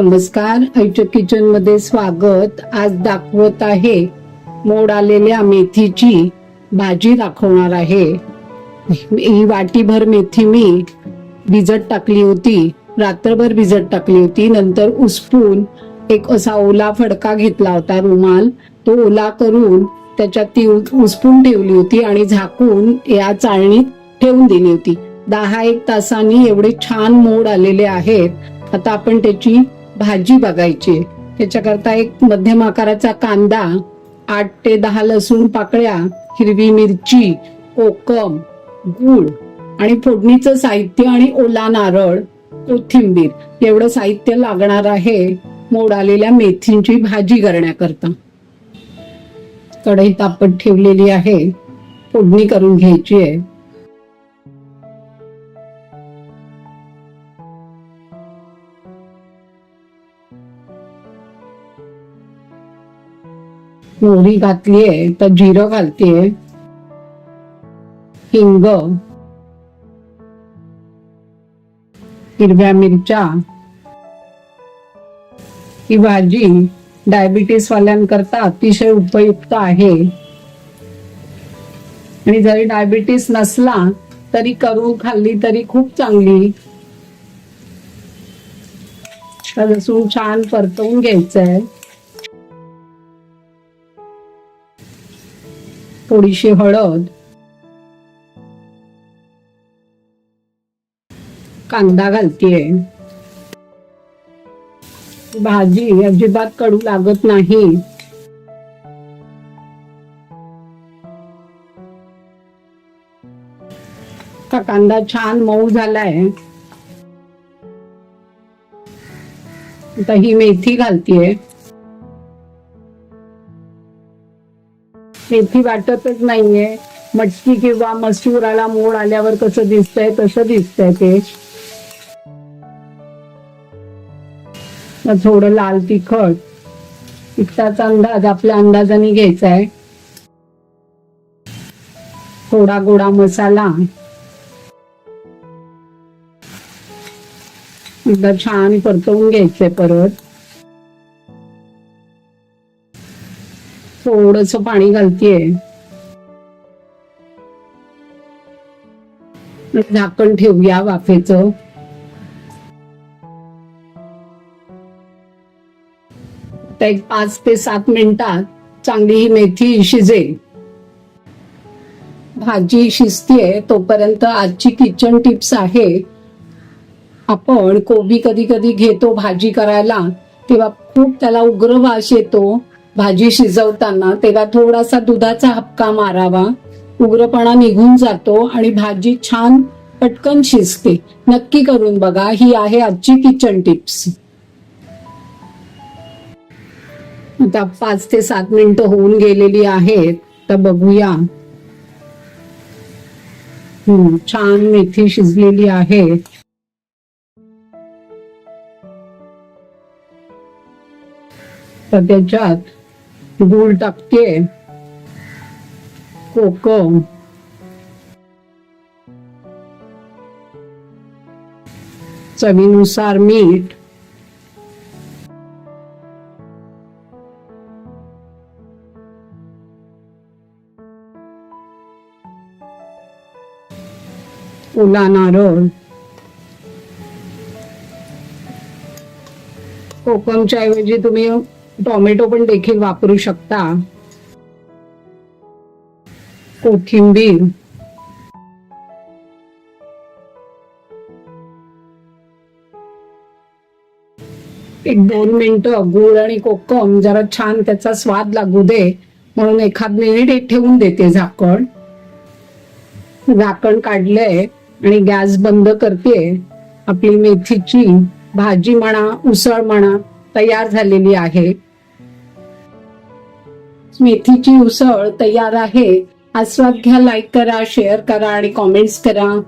नमस्कार आईच्या किचनमध्ये स्वागत. आज दाखवत आहे मोड आलेल्या मेथीची भाजी दाखवणार आहे. ही वाटीभर मेथी मी भिजत टाकली होती रात्रभर भिजत टाकली होती. नंतर उसपून एक असा ओला फडका घेतला होता रुमाल. तो ओला करून त्याच्यात ती उसपून ठेवली होती आणि झाकून या चाळणीत ठेवून दिली होती. दहा एक तासांनी एवढे छान मोड आलेले आहेत. आता आपण त्याची भाजी बघायची. त्याच्याकरता एक मध्यम आकाराचा कांदा आठ ते दहा लसूण पाकळ्या हिरवी मिरची कोकम गूळ आणि फोडणीचं साहित्य आणि ओला नारळ कोथिंबीर. एवढं साहित्य लागणार आहे मोड आलेल्या मेथींची भाजी करण्याकरता. कढई तापत ठेवलेली आहे. फोडणी करून घ्यायची आहे. मोहरी घातलीये तर जिरं घालतीये. हिंग. हिरव्या मिरच्या. ही भाजी डायबिटीस वाल्यांकरता अतिशय उपयुक्त आहे. आणि जरी डायबिटीस नसला तरी करू खाल्ली तरी खूप चांगली. लसूण छान परतवून घ्यायचंय. थोडीशी हळद कांदा घालतीये. भाजी अजिबात कडू लागत नाही. का कांदा छान मऊ झालाय. आता ही मेथी घालतीये. शेती वाटतच नाहीये. मटकी किंवा मसूराला मोड आल्यावर कसं दिसतंय तसं दिसतंय ते. थोडं लाल तिखट. तिखटाचा अंदाज आपल्या अंदाजाने घ्यायचा आहे थोडा गोडा मसाला. एकदा छान परतवून घ्यायचंय परत. थोडस पाणी घालतीये. झाकण ठेवूया वाफेचं. एक पाच ते सात मिनिटात चांगली ही मेथी शिजेल भाजी शिजतीये तोपर्यंत आजची किचन टिप्स आहे आपण कोबी कधी कधी घेतो भाजी करायला तेव्हा खूप त्याला उग्र वास येतो. भाजी शिजवताना तेव्हा थोडासा दुधाचा हपका मारावा. उग्रपणा निघून जातो आणि भाजी छान पटकन शिजते. नक्की करून बघा ही आहे आजची किचन टिप्स आता पाच ते सात मिनिटं होऊन गेलेली आहेत तर बघूया. हम्म छान मेथी शिजलेली आहे. तर त्याच्यात गूळ टाकते. कोकम. चवीनुसार मीठ. ओला नारळ कोकमच्या ऐवजी तुम्ही टोमॅटो पण देखील वापरू शकता. कोथिंबीर. एक दोन मिनटं गूळ आणि कोकम जरा छान त्याचा स्वाद लागू दे. म्हणून एखाद मिनिट ठेवून देते झाकण. झाकण काढलंय आणि गॅस बंद करते आपली मेथीची भाजी म्हणा उसळ म्हणा तयार झालेली आहे. मेथीची उसळ तयार आहे. आस्वाद घ्या लाईक करा शेअर करा आणि कॉमेंट्स करा.